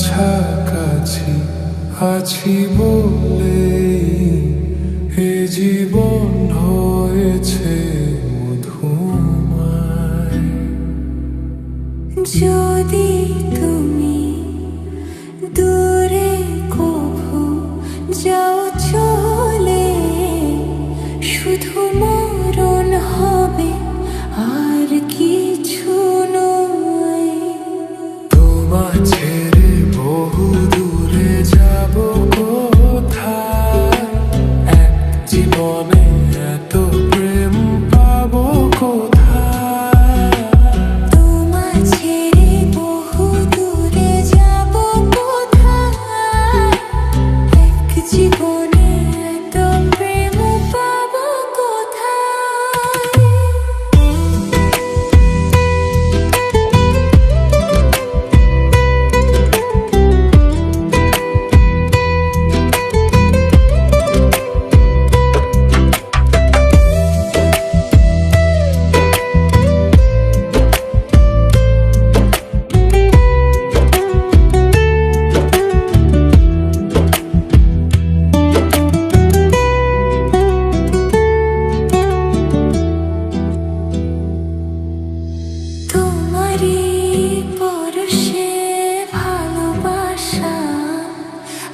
কাছাকাছি আছি বলে এ জীবন হয়েছে। জীবনে।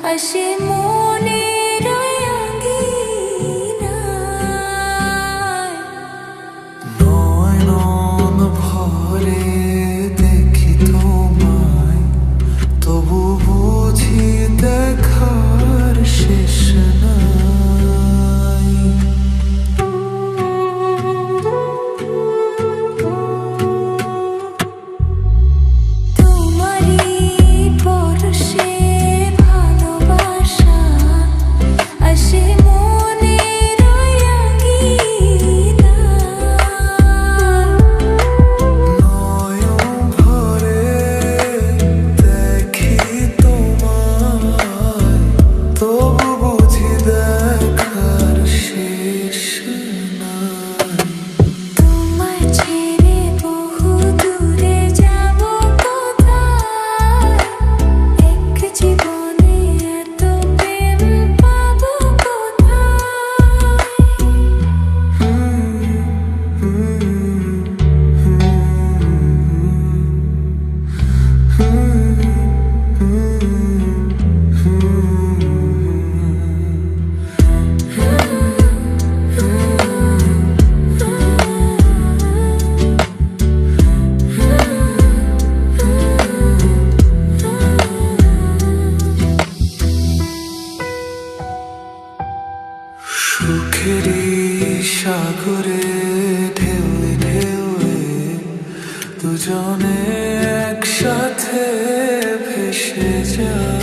很醒目 সুখেরই সাগরে ঢেউয়ে ঢেউয়ে দুজনে একসাথে ভেসে যায়।